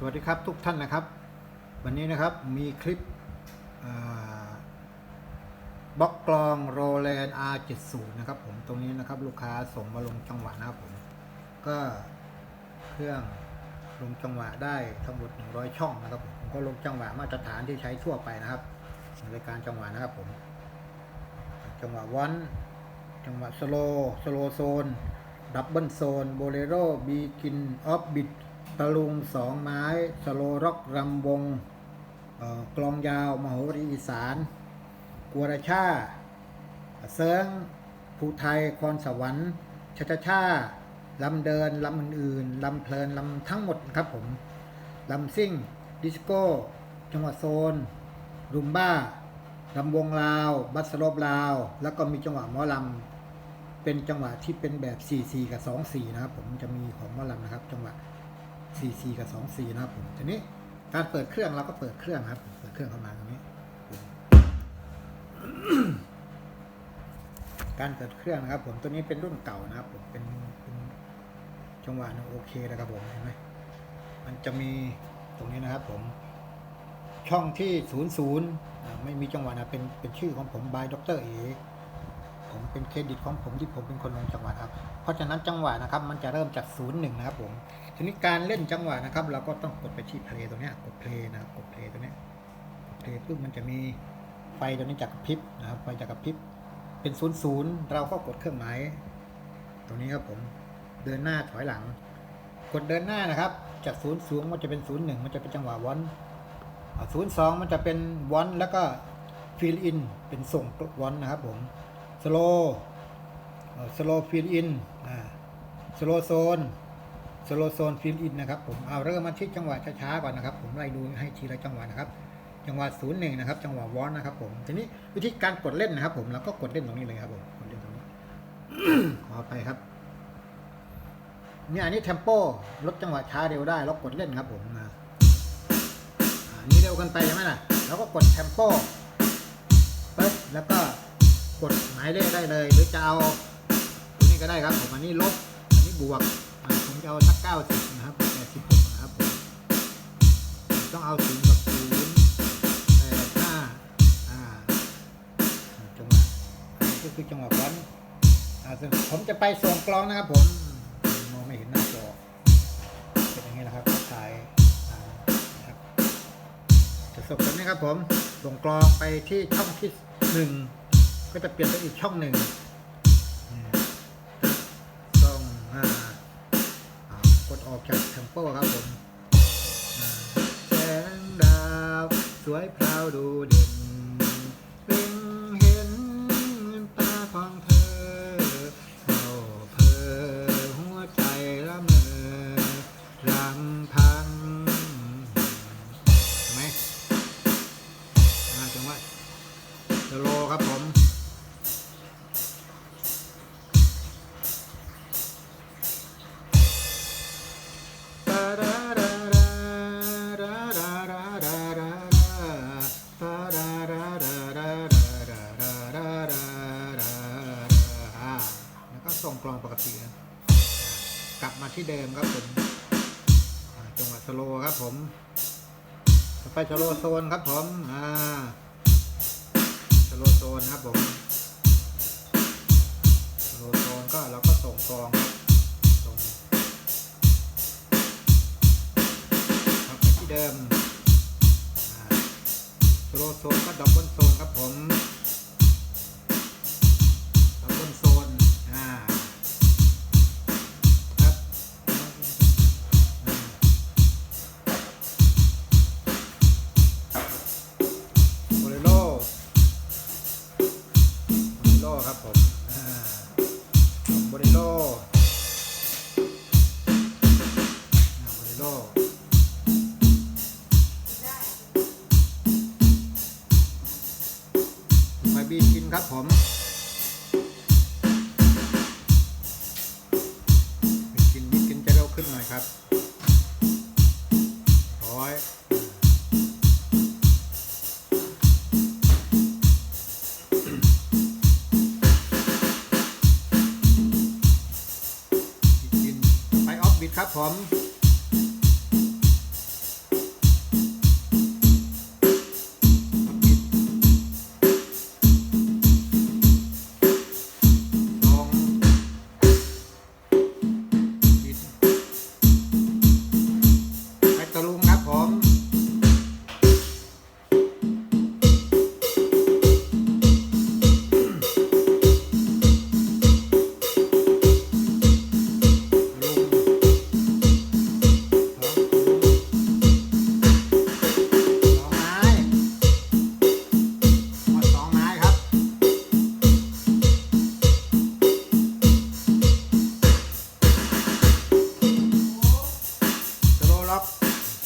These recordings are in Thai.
สวัสดีครับทุกท่านนะครับ วันนี้นะครับมีคลิปบล็อกกลองโรแลน R70 นะครับผมตรงนี้นะครับลูกค้าส่งมาลงจังหวะนะครับผมก็เครื่องลงจังหวะได้ทั้งหมด 100 ช่องนะครับผมก็ลงจังหวะมาตรฐานที่ใช้ทั่วไปนะครับในรายการจังหวะนะครับผม จังหวะวันจังหวะสโลสโลโซนดับเบิลโซนโบเลโรบีกินออฟบิด ตะลุงสองไม้ สโลร็อกรำวงกลองยาว มโหรีอีสานกัวราชาเซิงภูไทยคอนสวรรค์ชาชาชาลำเดินลำอื่นๆลำเพลินลำทั้งหมดครับผมลำซิ่ง ดิสโก้ จังหวัดโซน รุมบ้าลำวงลาว บัสโลบลาว แล้วก็มีจังหวะหมอลำเป็นจังหวะที่เป็นแบบ 4-4 กับ 2-4 นะครับผมจะมีของหมอลำนะครับ จังหวะ 4-4 กับ 2-4 นะครับผมทีนี้การเปิดเครื่องเราก็เปิดเครื่องครับ เปิดเครื่องเข้ามาตรงนี้ การเปิดเครื่องนะครับ ผมตัวนี้เป็นรุ่นเก่านะครับ ผมเป็นเป็นจังหวะนึงโอเคนะครับผมเห็นไหมมันจะมีตรงนี้นะครับ ผมช่องที่00ไม่มีจังหวะนะเป็นเป็นชื่อของผมบายด็อกเตอร์เอผมเป็นเครดิตของผมที่ผมเป็นคนลงจังหวะครับ เพราะฉะนั้นจังหวะนะครับ มันจะเริ่มจากศูนย์หนึ่งนะครับผม ทีนี้การเล่นจังหวะนะครับ เราก็ต้องกดไปที่เพลย์ตัวนี้กดเพลย์นะกดเพลย์ตัวนี้กดเพลย์ปุ๊บมันจะมีไฟตัวนี้จากพริบนะครับไฟจากพริบเป็นศูนย์ศูนย์เราก็กดเครื่องหมายตรงนี้ครับผมเดินหน้าถอยหลัง กดเดินหน้านะครับ จากศูนย์สูงมันจะเป็นศูนย์หนึ่งมันจะเป็นจังหวะวอนศูนย์สองมันจะเป็นวอนแล้วก็ฟิลอินเป็นส่งวอนนะครับผมสโลสโลฟิลอินสโลโซน สโลโซนฟิลอินนะครับผมเอาเริ่มมาที่จังหวะช้าๆก่อนนะครับ ผมไล่ดูให้ทีละจังหวะนะครับ จังหวะศูนย์หนึ่งนะครับ จังหวะวอนนะครับ ผมทีนี้วิธีการกดเล่นนะครับ ผมเราก็กดเล่นตรงนี้เลยครับผมกดเล่นตรงนี้ขอไปครับเนี่ยอันนี้เทมโปลดจังหวะช้าเร็วได้เรากดเล่นครับ ผมนะอันนี้เร็วกันไปใช่ไหมล่ะเราก็กดเทมโปปึ๊บแล้วก็กดหมายเลขได้เลย หรือจะเอาตัวนี้ก็ได้ครับ ผมอันนี้ลบอันนี้บวก เอาสักเก้าสิบนะครับแปดสิบหกนะครับผมต้องเอาศูนย์กับศูนย์แปดห้าอ่าจังหวะก็คือจังหวะวันอ่าผมจะไปส่งกลองนะครับผมมองไม่เห็นหน้าจอเป็นอย่างนี้นะครับถ่ายนะครับจะส่งแบบนี้ครับผมส่งกลองไปที่ช่องที่หนึ่งก็จะเปลี่ยนไปอีกช่องหนึ่ง ปครับผมแสงดาวสวยพราวดูดี ส่งกลองปกตินะกลับมาที่เดิมครับผมจังหวะสโลครับผมไปสโลโซนครับผมอ่าสโลโซนครับผมสโลโซนก็เราก็ส่งกองส่งกลับไปที่เดิมสโลโซนก็ดับเบิลโซนครับผม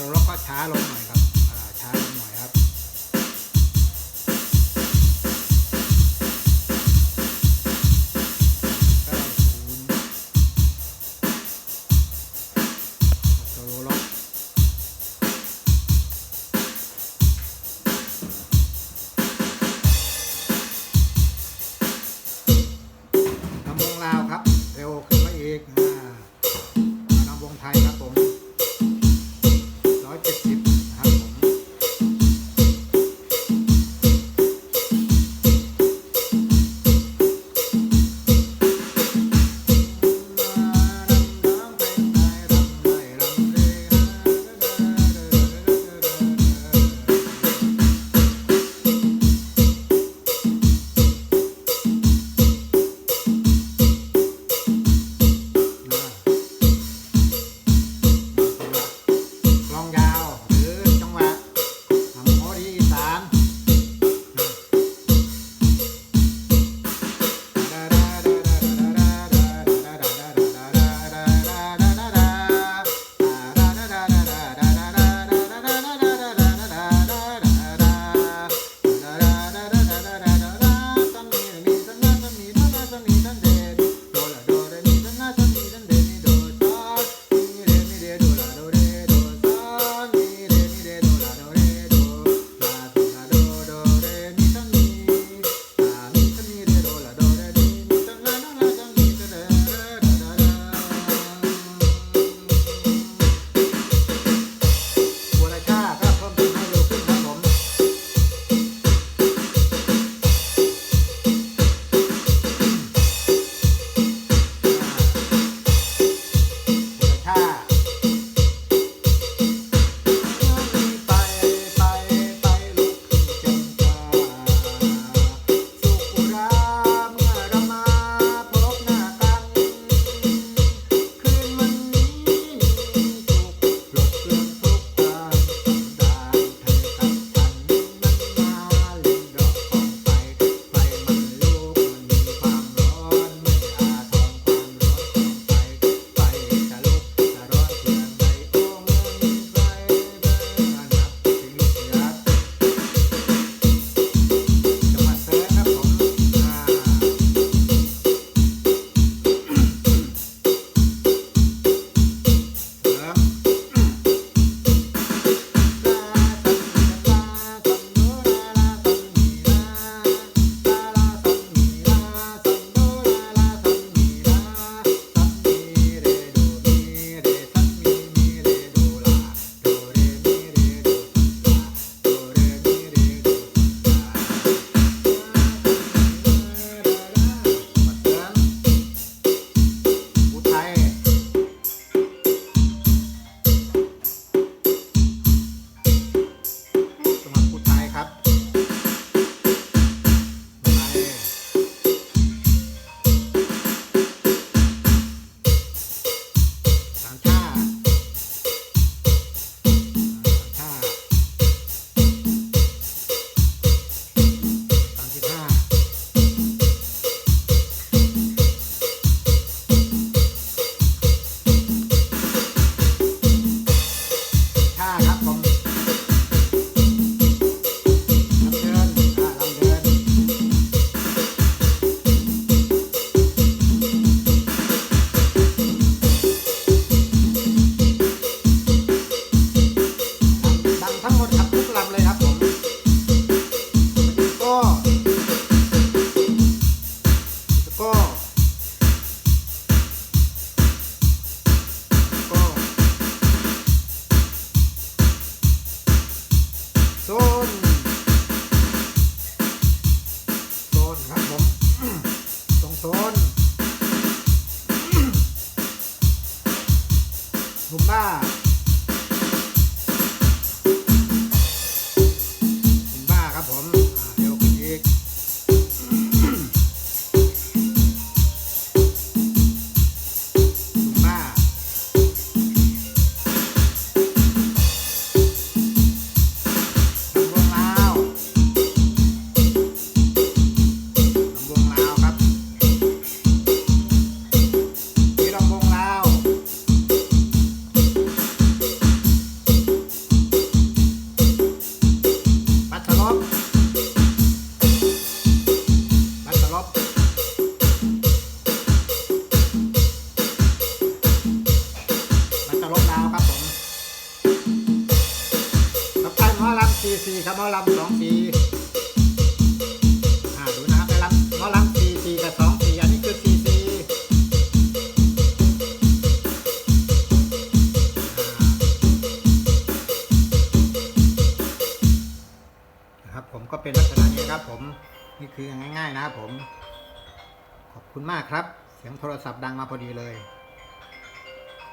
ตัวล็อก็ช้าลงหน่อยครับ Oh. มากครับ เสียงโทรศัพท์ดังมาพอดีเลย